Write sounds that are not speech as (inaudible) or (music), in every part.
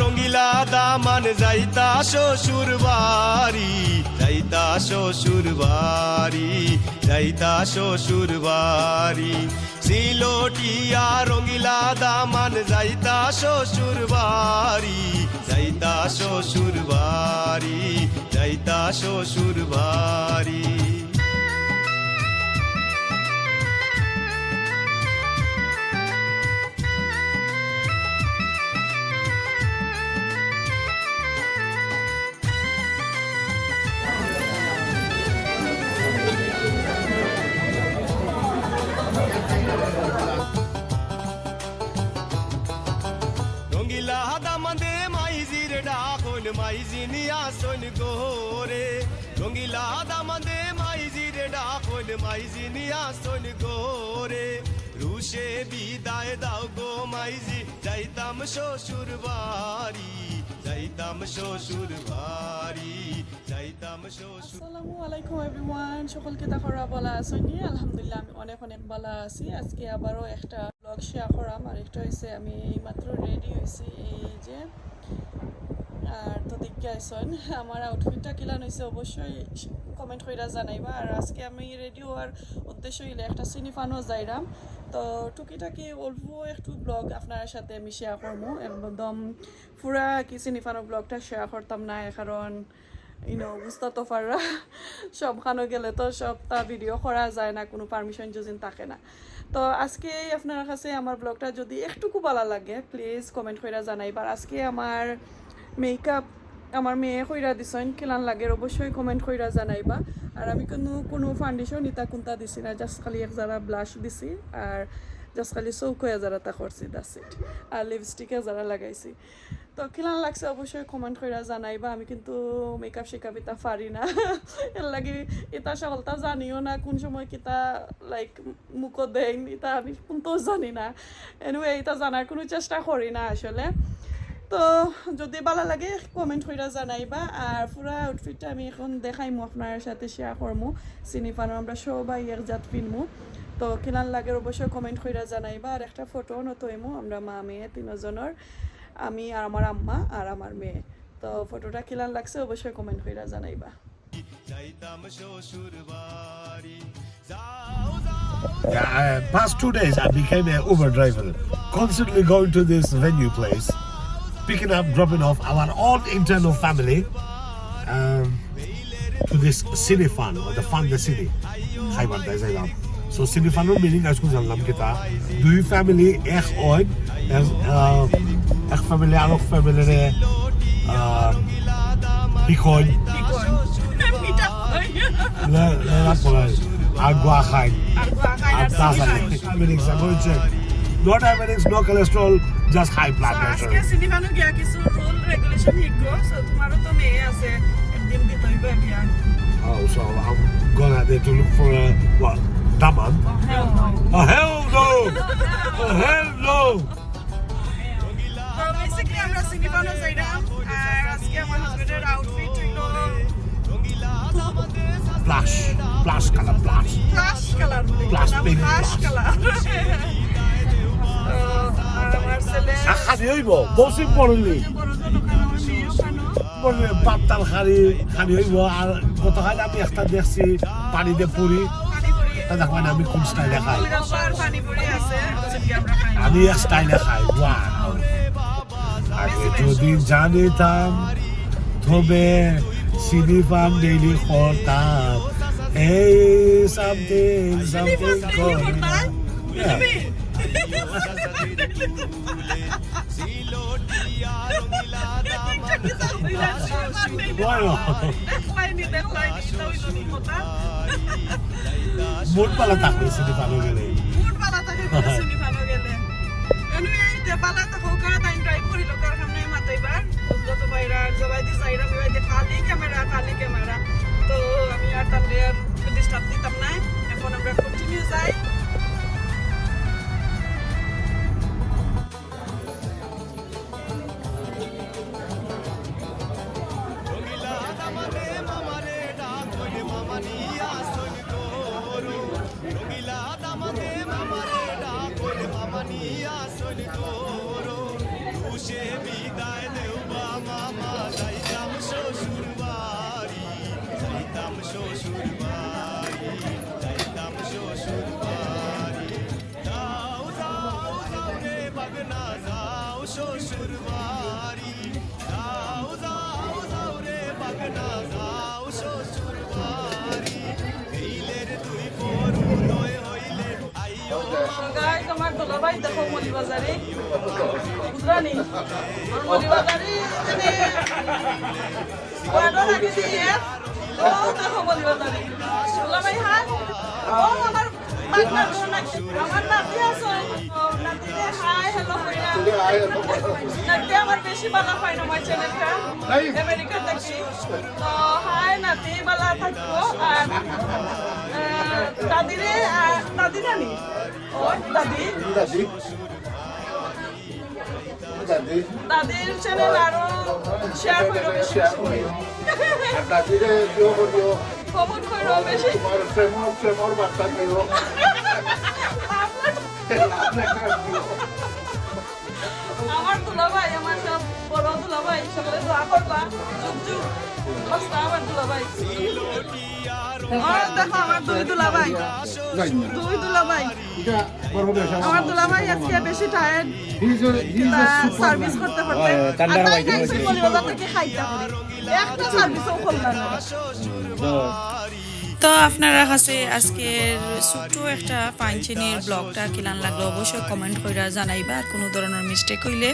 রঙ্গিলা দামান যাইতা শ্বশুর বাড়ি, যাইতা শ্বশুর বাড়ি, যাইতা শ্বশুর বাড়ি। সিলোটিয়া রঙ্গিলা দামান যাইতা শ্বশুর বাড়ি, যাইতা শ্বশুর বাড়ি, যাইতা শ্বশুর বাড়ি। ডাকন মাইজিনি আসন গোরে রঙ্গিলা দামাদে মাইজির ডাকন মাইজিনি আসন গোরে রুশে বিদায় দাও গো মাইজি, যাইতাম শ্বশুর বাড়ি, যাইতাম শ্বশুর বাড়ি, যাইতাম শ্বশুর আসসালামু আলাইকুম এভরিওয়ান, সকলকে তাকরা বলা আসনি আলহামদুলিল্লাহ আমি অনেক অনেক ভালো আছি। আজকে আবারও একটা ব্লগ শেয়ার করাম আর একটা হয়েছে আমি এইমাত্র রেডি হয়েছি এই যে দেখতে আইসন আমার আউটফিটটা কিলান হয়েছে অবশ্যই কমেন্ট কইরা জানাইবা। আর আজকে আমি রেডি হওয়ার উদ্দেশ্য হইলে একটা সিনিফানো যাইরাম তো টুকিটাকি অল্প একটু ব্লগ আপনার সাথে আমি শেয়ার করব একদম পুরা কি সিনিফানো ব্লগটা শেয়ার করতাম না কারণ ইনো বুঝতে তো পাররা সবখানো গেলে তো সবটা ভিডিও করা যায় না, কোনো পারমিশন যদি থাকে না। তো আজকে আপনার কাছে আমার ব্লগটা যদি একটুকু ভালো লাগে প্লিজ কমেন্ট করে জানাইবার আজকে আমার মেকআপ আমার মেয়ে কইরা দিছেন, কেলান লাগে অবশ্যই কমেন্ট কইরা জানাইবা। আর আমি কোনো কোনো ফাউন্ডেশন ইতা কোনটা দিছি না জাস্ট খালি এক যারা ব্লাশ দিছি, আর জাস্ট খালি চৌকো যারা তা করছি দাস আর লিপস্টিকে যারা লাগাইছি। তো কিলান লাগছে অবশ্যই কমেন্ট করে জানাইবা, আমি কিন্তু মেকআপ শেকআপ এটা পারি না। (laughs) এর লাগে এটা সকলটা জানিও না, কোন সময় কিতা লাইক মুখো দেন এটা আমি কোনটাও জানি না। এনিওয়ে এটা জানার কোনো চেষ্টা করি না আসলে। তো যদি ভালো লাগে কমেন্ট করে জানাইবা। আর পুরা আউটফিটটা আমি এখন দেখাইমু আপনার সাথে শেয়ার করমু। চিনি পানো আমরা সবাই এক জাত পিনমু। তো কিলান লাগে অবশ্যই কমেন্ট করে জানাইবা। আর একটা ফটো নতইমু আমরা মা মেয়ে তিনজনের আমি আর আমার আম্মা আর আমার মেয়ে। তো ফটোটা কিলান লাগছে অবশ্যই কমেন্ট করে জানাইবা। Yeah, uh, past two days I became an Uber driver, constantly going to this venue place, picking up, dropping off our own internal family um, to this city fun or the fun the city. Khaybar তাই যাইলাম So city fun এর meaning আজকে জানলাম কিতা দুই family এক ওই এক family আর এক family রে বিকন লে লে পড়াই আর গোয়া খাই আর তাছাড়া meanings I'm going to check. No diabetics, no cholesterol, just high blood pressure. আজকে সিনেমানো গিয়া কিছু রুল রেগুলেশন শিখবো সো তোমারও তো মেয়ে আছে একদিন দিতে হইবে বিয়া Oh, so I'm gonna there to look for a what? Daman? হ্যাঁ Oh hell no! Oh hell no! তো বেসিক্যালি আমরা সিনেমানো যাইরাম আর আজকে আমার হাজবেন্ডের আউটফিট হইলো Flash, flash color, flash. Flash colour বলে Flash pink ফ্লাশ flash. (laughs) খালি হইব মেয়ে ওখানে বাত্তাল খালি খালি হইব। আর গতকাল আমি একটা দেখছি পানি দিয়ে পুরি। তা দেখবেন আমি কোন স্টাইলে খাই? আমি এক স্টাইলে খাই ওয়াও আগে যদি জানিতাম তবে সিনি পান ডেইলি করতাম। এই সামথিং সামথিং করে Yeah. Bueno, দেখলাইনি দেখলাইনি এটা হইল নি কথা মোট পালা থাকবে সিনি পানো গেলে মুড বালা থাকে বলে শুনি ভালো গেলে এনুয়ে তে বালা তো হোকা টাইম ড্রাইভ করি লোকার সামনে মাতাইবার বুঝলো তো বাইরা জবাই দি যাইরা বিবাই দি খালি ক্যামেরা খালি ক্যামেরা তো আমি আর তাহলে আর ডিস্টার্ব দিতাম না এখন আমরা কন্টিনিউ যাই বিদায় দেউবা মামা যাইতাম শ্বশুর বাড়ি যাইতাম শ্বশুর বাড়ি যাইতাম শ্বশুর বাড়ি। যাও যাও যাও রে বাগনা যাও শ্বশুর বাড়ি। যাও যাও যাও রে বাগনা যাও শ্বশুর বাড়ি। এইলের দুই পর উদয় হইলে আইও মামা আমার দুলাভাই দেখো মলিবাজারে। বুঝলানি মলিবাজারে ওয়ার্ডও লাগে দিয়ে ও দেখো মলিবাজারে। দুলাভাই হাই ও আমার আমার নাতি আছে। ও নাতি রে হাই হ্যালো কইরা নাতি আমার বেশি ভালো পাই না আমার চ্যানেলটা আমেরিকা দেখি তো হাই নাতি ভালো থাকব। আর দাদিরে দাদি নানি? দাদি দাদি দাদি দাদির চ্যানেল আরও শেয়ার করো বেশি আর দাদিরে দিও করিও কমেন্ট করো বেশি আমার দুলাভাই, আমার সব বড় দুলাভাই, সকলে দোয়া করবা। যুগ যুগ আমার দুলাভাই। ও দেখো আমার দুই দুলাভাই দুই দুলাভাই এটা বড় বেশ আমার আজকে বেশি টায়ার্ড সার্ভিস করতে করতে আর তাই গাইছি বলিবাজার থেকে খাইতে একটা সার্ভিসও করলাম না। তো আপনারা কাছে আজকের ছোট্ট একটা পাঞ্চিনির ব্লগটা কিলান লাগল অবশ্যই কমেন্ট করে জানাইবা। আর কোনো ধরনের মিস্টেক হইলে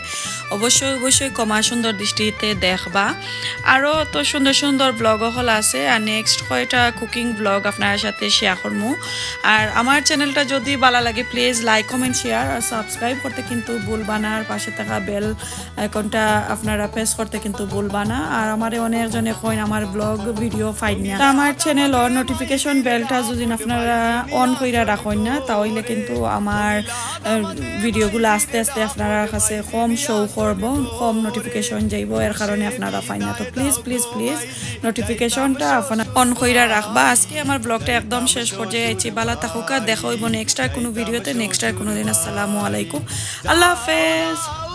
অবশ্যই অবশ্যই কমা সুন্দর দৃষ্টিতে দেখবা। আরও তো সুন্দর সুন্দর ব্লগ হল আছে। আর নেক্সট কয়টা কুকিং ব্লগ আপনার সাথে শেয়ার করব আর আমার চ্যানেলটা যদি ভালো লাগে প্লিজ লাইক কমেন্ট শেয়ার আর সাবস্ক্রাইব করতে কিন্তু ভুলবা না। আর পাশে থাকা বেল আইকনটা আপনারা প্রেস করতে কিন্তু ভুলবা না। আর আমার অনেকজনে কইন, আমার ব্লগ ভিডিও ফাইন আমার চ্যানেল নোটিফিকেশন বেলটা যদি আপনারা অন কইরা রাখেন না, তাহলে কিন্তু আমার ভিডিওগুলো আস্তে আস্তে আপনারা কাছে কম শো করব, কম নোটিফিকেশন যাইব। এর কারণে আপনারা পাই না। তো প্লিজ প্লিজ প্লিজ নোটিফিকেশনটা আপনার অন কইরা রাখবা আজকে আমার ব্লগটা একদম শেষ পর্যায়ে আইছি বালা থাকুকা, দেখা হইব নেক্সট আর কোনো ভিডিওতে নেক্সট আর কোনো দিন আসসালামু আলাইকুম। আল্লাহ হাফেজ।